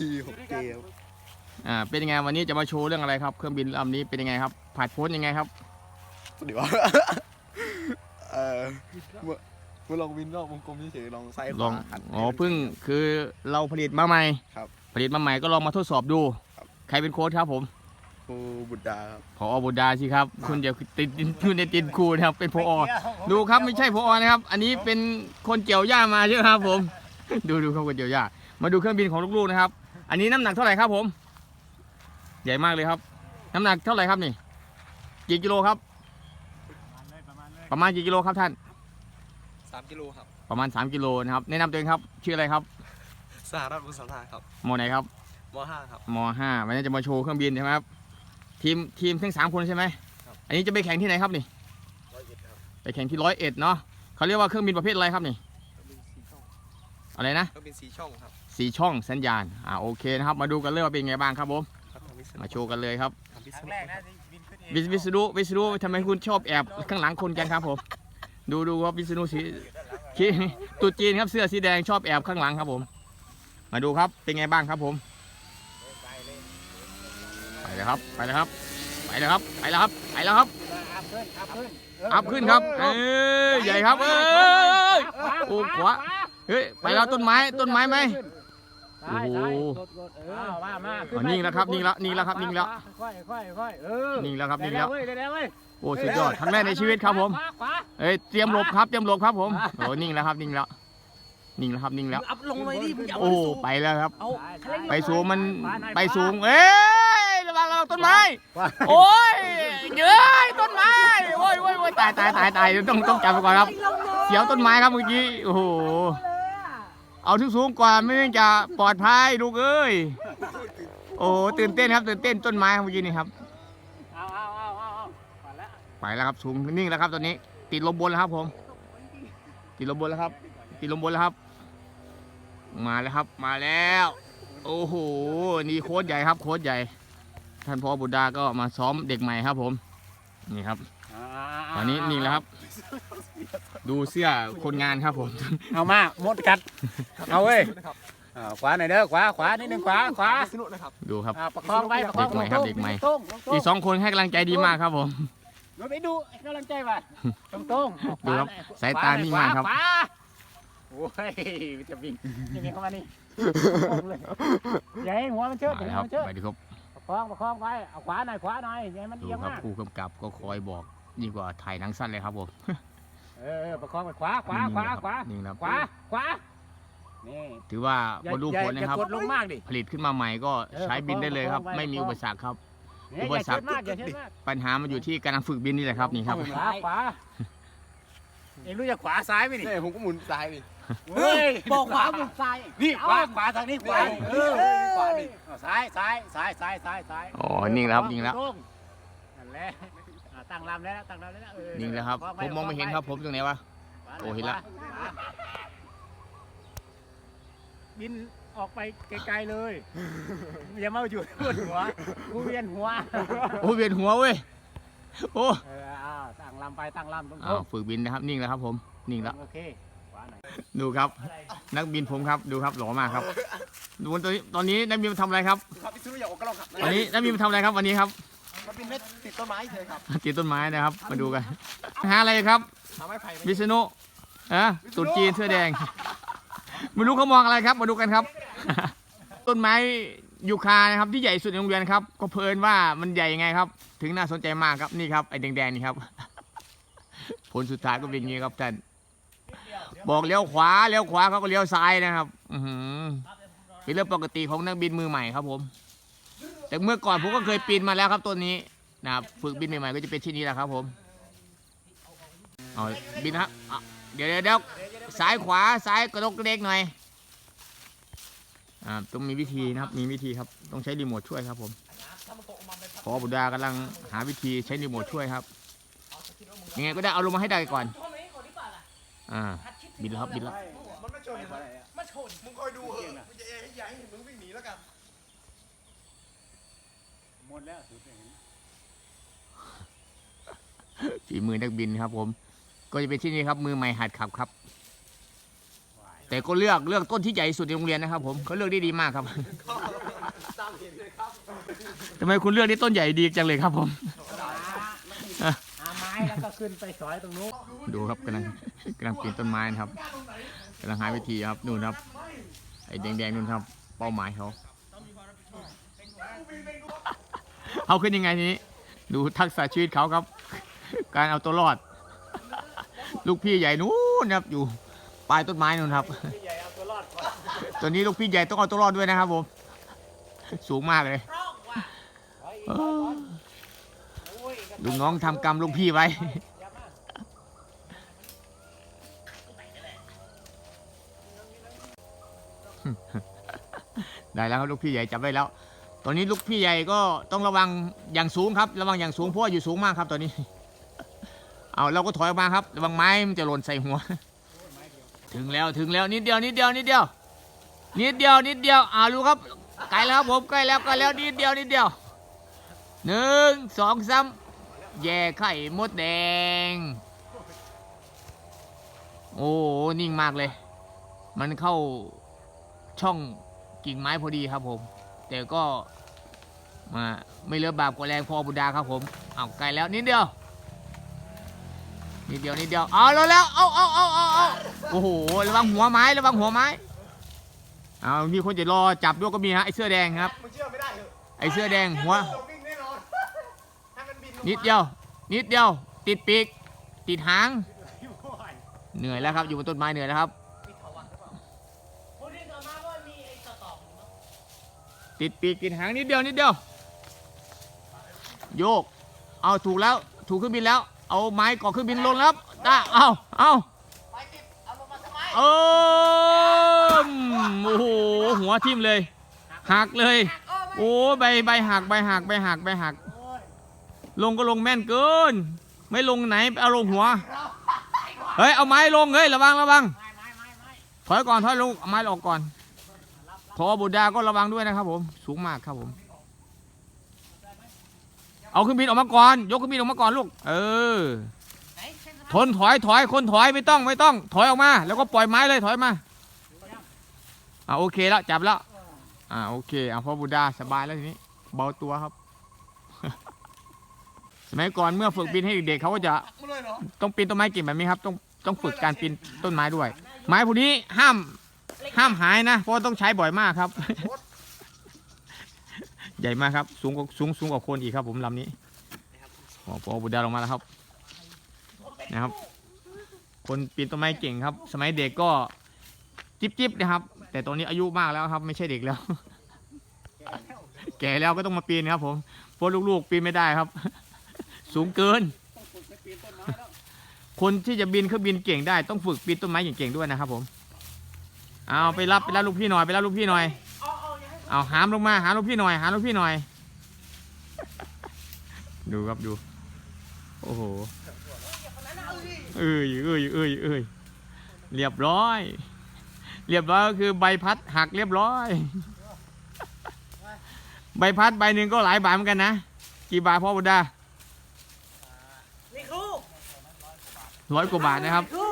ทีหกเจครับอ่าเป็นยังไงวันนี้จะมาโชว์เรื่องอะไรครับ เครื่องบินลำนี้เป็นยังไงครับผ่านพ้นยังไงครับเดี๋ยวเออเมื่อเมื่อลองวินรอบวงกลมเฉยๆลองไซส์ขลองวาหัน อ๋อเพิ่งคือเราผลิตมาใหม่ครับผลิตมาใหม่ก็ลองมาทดสอบดู ครับ ใครเป็นโค้ชครับผมครูบุตรดาครับพอบุตรดาสิครับ คุณอย่าติดคุณอย่าติดครูนะครับ เป็นพอดูครับไม่ใช่พอนะครับ อันนี้เป็นคนเกี่ยวหญ้ามาใช่ไหมครับผม ดูดูครับคนเกี่ยวหญ้ามาดูเครื่องบินของลูกๆนะครับ อันนี้น้ำหนักเท่าไหร่ครับผม ใหญ่มากเลยครับ น้ำหนักเท่าไหร่ครับนี่กี่กิโลครับ ประมาณกี่กิโลครับท่านสามกิโลครับ ประมาณ 3 กิโลนะครับแนะนำตัวเองครับชื่ออะไรครับสหรัฐบุญสัมภาครับมไหนครับมห้าครับม5วันนี้จะมาโชว์เครื่องบินใช่ไหมครับทีมทีมทั้งสามคนใช่ไหมครับ อันนี้จะไปแข่งที่ไหนครับนี่ร้อยเอ็ดครับไปแข่งที่ร้อยเอ็ดเนาะเขาเรียกว่าเครื่องบินประเภทอะไรครับนี่ก็เป็นสีช่องอะไรนะก็เป็นสีช่องครับ สีช่องสัญญาณอ่าโอเคนะครับ มาดูกันเลยว่าเป็นไงบ้างครับผมครับทำวิศมาโชว์กันเลยครับทำวิคศรั้งวแรกนะที่บินขึ้นเองวิศวิศนุวิศนุทำไมคุณชอบแอบข้างหลังคนกันครับผม ดูดูครับวิศนุสีขีตุดจีนครับเสื้อสีแดงชอบแอบข้างหลังครับผม มาดูครับเป็นไงบ้างครับผม ไปเลยครับไปเลยครับ ไปเลยครับไปแล้วครับไปแล้วครับอัพขึ้นอัพขึ้นเอัพขึ้นครับเอ้ยใหญ่ครับเอ้ยโอ้ขวาเฮ้ยไปแล้วต้นไม้ต้นไม้ไหม ซ้ายโอ้โหซ้ายกดกดเออมามาขึ้อ๋อนิ่งแล้วครับนิ่งแล้วนิ่งแล้วครับนิ่งแล้วค่อยค่อยค่อยเออนิ่งแล้วครับได้นิ่งแล้แล้ววเว้ยได้แล้วเว้ยโอ้สุดยอดครั้งแรกในชีวิตครับผม ขวาขวาเอ้ยเตรียมหลบครับเตรียมหลบครับผมโอ้นิ่งแล้วครับนิ่งแล้วนิ่งแล้วครับนิ่งแล้ว อัพลงเลยดิมึงอย่าโอ้ไปแล้วครับ เอาซ้ายไปสูงมันขวาหน่อยไปสูง เอ้ยระวังระวังต้นไม้โอ้ยเย้ยต้นไม้โอ้ยโอ้ยโอ้ยตายตายตายตายต้องต้องจับไปก่อนครับเสียวต้นไม้ครับเมื่อกี้โอ้โห เอาที่สูงกว่าไม่งั้นจะปลอดภัยลูกเอ้ย โอ้ตื่นเต้นครับ ตื่นเต้นต้นไม้ครับเมื่อกี้นี่ครับ เอาเอาเอาเอาเอาไปแล้วไปแล้วครับสูงนิ่งแล้วครับตอนนี้ ติดลมบนแล้วครับผม ติดลมบนแล้วครับ ติดลมบนแล้วครับ มาแล้วครับมาแล้ว โอ้โหนี่โค้ชใหญ่ครับ โค้ชใหญ่ ท่านพ่อบุตรดาก็มาซ้อมเด็กใหม่ครับผม นี่ครับ ตอนนี้นิ่งแล้วครับ ดูเสื้อคนงานครับผม เอามาหมดกัด เอาเว้ยอ่าขวาหน่อยเด้อขวาขวานิดนึงขวาขวาวิศนุนะครับดูครับ อ่าประคองไว้ประคองเด็กใหม่ครับเด็กใหม่ ตรงๆตรงๆอีกสองคนให้กำลังใจดีมากครับผมดูไปดูให้กำลังใจว่ะตรงตรงๆดูครับขวสายตานิ่งมากครับ ขวโอ้ยมันจะวิ่งยังไงเข้ามานี่โค้งเลยอย่าให้หัวมันเชิดอย่ามาให้แล้วหัควรับมันเชิดไปดูครับประคองประคองไว้เอาขวาหน่อยขวาหน่อยอย่าให้มันดูเอียงครับมาก ผู้กำกับก็คอยบอก ยิ่งกว่าถ่ายหนังสั้นเลยครับผมเออเออประคองไปขวาขวาขวาขวานิ่งแล้วขวาขวานี่ถือว่าอย่าบรรลุอย่าผลอย่านะครับ กดลงมากดิ ผลิตขึ้นมาใหม่ก็เออใช้บินได้เลยครับประคองไว้ไม่มีประคองอุปสรรคครับเนี่ยอุอปย่าสรเชิรคดมากอย่าเชิดมากปัญหามันอยู่ที่การฝึกบินนี่แหละครับนี่ครับขวาขวาเอ็งรู้จะขวาซ้ายไหมนี่เนี่ยผมก็หมุนซ้ายดิเฮ้ยบอกขวาหมุนซ้ายนี่ขวาขวาทางนี้ขวาเออขวาดิเอาซ้ายซ้ายซ้ายซ้ายซ้ายซ้ายอ๋อนิ่งแล้วครับนิ่งแล้วตรงนั่นแหละ อ่าตั้งลำแล้วนะตั้งลำแล้วนะเออนิ่งแล้วครับประผมมองไม่เห็นครับผมตรงไหนวะขวาโอ้เห็นละขวาบินออกไปไกลๆเลยอย่ามาอยู่บนหัวกูเวียนหัวโอ้เวียนหัวเว้ยโอ้เอออ้าวตั้งลำไปตั้งลำตรงอ้าวฝึกบินนะครับ นิ่งแล้วครับผมนิ่งแล้วโอเคขวาหน่อยดูครับ นักบินผมครับดูครับหล่อมากครับดูตอนนี้ตอนนี้นักบินมาทำอะไรครับครับวิศนุอย่าออกกระลองครับวันนี้นักบินมาทำอะไรครับวันนี้ครับ มันเป็นเม็ดติดต้นไม้เฉยครับติดต้นไม้นะครับ มาดูกันหาอะไรครับหาไม้ไผ่ไหมวิษณุอะตุดจีนเสื้อแดง ไม่รู้เขามองอะไรครับ มาดูกันครับ ต้นไม้ยูคานะครับที่ใหญ่สุดในโรงเรียนครับ ก็เพลินว่ามันใหญ่ยังไงครับ ถึงน่าสนใจมากครับนี่ครับไอ้แดงๆนี่ครับ ผลสุดท้ายก็เป็นอย่างนี้ครับท่านบอกเลี้ยวขวาเลี้ยวขวาเขาก็เลี้ยวซ้ายนะครับ อือหือเป็นเรื่องปกติของนักบินมือใหม่ครับผม แต่เมื่อก่อนผมก็เคยปีนมาแล้วครับตัวนี้นะครับฝึกบินใหม่ๆก็จะเป็นที่นี้แหละครับผมเอาบินครับเดี๋ยวเดี๋ยวซ้ายขวาซ้ายกระดกกระเดกหน่อยอ่าต้องมีวิธีนะครับมีวิธีครับต้องใช้รีโมทช่วยครับผมขอบุดากำลังหาวิธีใช้รีโมทช่วยครับยังไงก็ได้เอาลงมาให้ได้ก่อนอ่าบินแล้วครับบินแล้วมันไม่ชนมันชนมึงคอยดูเหอะมึงจะเอให้ใหญ่มึงวิ่งหนีแล้วกัน ดแล้วสุดเลยฝีมือนักบินครับ ผม ก็จะเป็นที่นี่ครับ มือใหม่หัดขับครับ แต่ก็เลือกเลือกต้นที่ใหญ่ที่สุดในโรงเรียนนะครับผมเขาเลือกได้ดีมากครับทำไมคุณเลือกที่ต้นใหญ่ดีจังเลยครับผมหาไม้แล้วก็ขึ้นไปสอยตรงนู้นดูครับกำลังกำลังปีนต้นไม้นะครับกำลังหาวิธีครับนู่นครับไอ้แดงๆนู่นครับ เป้าหมายเขา เอาขึ้นยังไงนี้ ดูทักษะชีวิตเขาครับ การเอาตัวรอด ลูกพี่ใหญ่นู้นครับ อยู่ปลายต้นไม้นู่นครับใหญ่เอาตัวรอดก่อนตัวนี้ลูกพี่ใหญ่ต้องเอาตัวรอดด้วยนะครับผม สูงมากเลยถอยอีกเอถอยอก่อนโอ้ยกระลูกน้องทำกรรมลูกพี่ไว้ยับมาได้แล้วครับลูกพี่ใหญ่จับได้แล้ว ตอนนี้ลูกพี่ใหญ่ก็ต้องระวังอย่างสูงครับ ระวังอย่างสูงเพราะว่าอยู่สูงมากครับตอนนี้ เอาเราก็ถอยออกมาครับ ระวังไม้มันจะหล่นใส่หัว ถึงแล้วถึงแล้วนิดเดียวนิดเดียวนิดเดียว นิดเดียวนิดเดียวอ่ารู้ครับใกล้แล้วครับผมใกล้แล้วใกล้แล้วนิดเดียวนิดเดียวหนึ่งสองสามแย่ไข่มดแดง โอ้นิ่งมากเลย มันเข้าช่องกิ่งไม้พอดีครับผม แต่ก็มาไม่เลือบาปกว่าแรงพอบุดาครับผมเอาไกลแล้วนิดเดียวนิดเดียวนิดเดียวเอาแล้วแล้วเอาเอาเอาเอาเอาโอ้โหระวังหัวไม้ระวังหัวไม้เอามีคนจะรอจับด้วยก็มีฮะไอเสื้อแดงครับมึงเชื่อไม่ได้เหรอไอเสื้อแดงหัววิ่งแน่นอนให้มันบินนิดเดียว นิดเดียว ติดปีกติดหาง เหนื่อยแล้วครับอยู่บนต้นไม้เหนื่อยแล้วครับ ติดปีกติดหางนิดเดียวนิดเดียว โยก เอาถูกแล้วถูกเครื่องบินแล้ว เอาไม้เกาะเครื่องบินลงแล้วได้เอาเอาเออโอ้โหหัวทิ่มเลย หักเลย โอ้ใบใบหักใบหักใบหักใบหัก ลงก็ลงแม่นเกิน ไม่ลงไหนเอาลงหัว เฮ้ยเอาไม้ลงเฮ้ยระวังระวังไม้ไม้ไม้ไม้ถอยก่อนถอยลงเอาไม้ออกก่อนพ อบุดาก็ระวังด้วยนะครับผม สูงมากครับผม เอาเครื่องบินออกมาก่อน ยกเครื่องบินออกมาก่อนลูก เออ ทนถอยถอยคนถอยไม่ต้องไม่ต้อง ถอยออกมา แล้วก็ปล่อยไม้เลยถอยมา อ่าโอเคแล้วจับแล้ว อ่าโอเคอ่าพอบุดาสบายแล้วทีนี้ เบาตัวครับ สมัยก่อนเมื่อฝึกบินให้เด็กเขาก็จะต้องปีนต้นไม้กิ่งแบบนี้ครับ ต้องต้องฝึกการปีนต้นไม้ด้วย ไม้พวกนี้ห้าม ห้ามหายนะ เพราะต้องใช้บ่อยมากครับ ใหญ่มากครับ สูงกว่าสูงสูงกว่าคนอีกครับ ผมลำนี้โอ้โหบุดาลงมาแล้วครับ นะครับ คนปีนต้นไม้เก่งครับ สมัยเด็กก็จิ๊บจิบนะครับ แต่ตอนนี้อายุมากแล้วครับ ไม่ใช่เด็กแล้ว แก่แล้วก็ต้องมาปีนครับผมเพราะลูกๆปีนไม่ได้ครับ สูงเกิน คนที่จะบินเครื่องบินเก่งได้ต้องฝึกปีนต้นไม้เก่งๆด้วยนะครับผม เอาไปรับไปรับลูกพี่หน่อยไปรับลูกพี่หน่อย เอาหามลงมาหาลูกพี่หน่อย หาลูกพี่หน่อย ดูครับดู โอ้โหเอ้ยเอ้ยเอ้ยเอ้ยเรียบร้อย เรียบร้อยก็คือใบพัดหักเรียบร้อย ใบพัดใบหนึ่งก็หลายบาทเหมือนกันนะ กี่บาทพ่อบุดานี่ครูร้อยกว่าบาทนะครับ ครู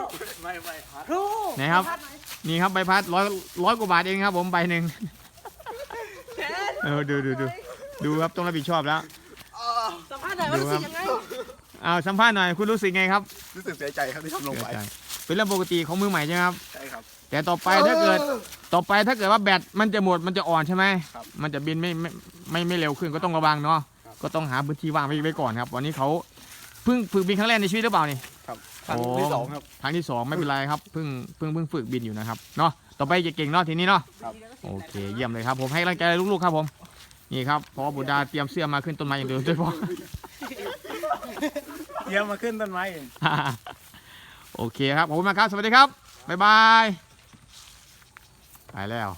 ไม่ไม่พัดครูไหนครับนี่ ครับใบพัดร้อยร้อยกว่าบาทเองครับ ผมใบหนึ่งแขนเออดูดูดูดูครับต้องรับผิดชอบแล้วสัมภาษณ์หน่อยว่ารู้สึกยังไงเอาสัมภาษณ์หน่อยคุณรู้สึกไงครับรู้สึกเสียใจครับที่ทำลงไปเสียใจเป็นเรื่องปกติของมือใหม่ใช่ไหมครับใช่ครับ แต่ต่อไปถ้าเกิดต่อไปถ้าเกิดว่าแบตมันจะหมดมันจะอ่อนใช่ไหมครับมันจะบินไม่ไม่ไม่ไม่เร็วขึ้นก็ต้องระวังเนาะครับก็ต้องหาพื้นที่ว่างไว้ไว้ก่อนครับ วันนี้เขาเพิ่งฝึกบินครั้งแรกในชีวิตหรือเปล่านี่ ครับครั้งที่สองครับ ครั้งที่สองไม่เป็นไรครับเพิ่งเพิ่งเพิ่งฝึกบินอยู่นะครับเนาะต่อไปจะเก่งเนาะทีนี้เนาะครับ โอเคเยี่ยมเลยครับ ผมให้กำลังใจลูกๆครับผมนี่ครับพอบุดาเตรียมเสื้อมาขึ้นต้นไม้อย่างเดียวด้วยพ่อเดี๋ยวมาขึ้นต้นไม้เองโอเคครับขอบคุณมากครับ สวัสดีครับ บ๊ายบายไปแล้ว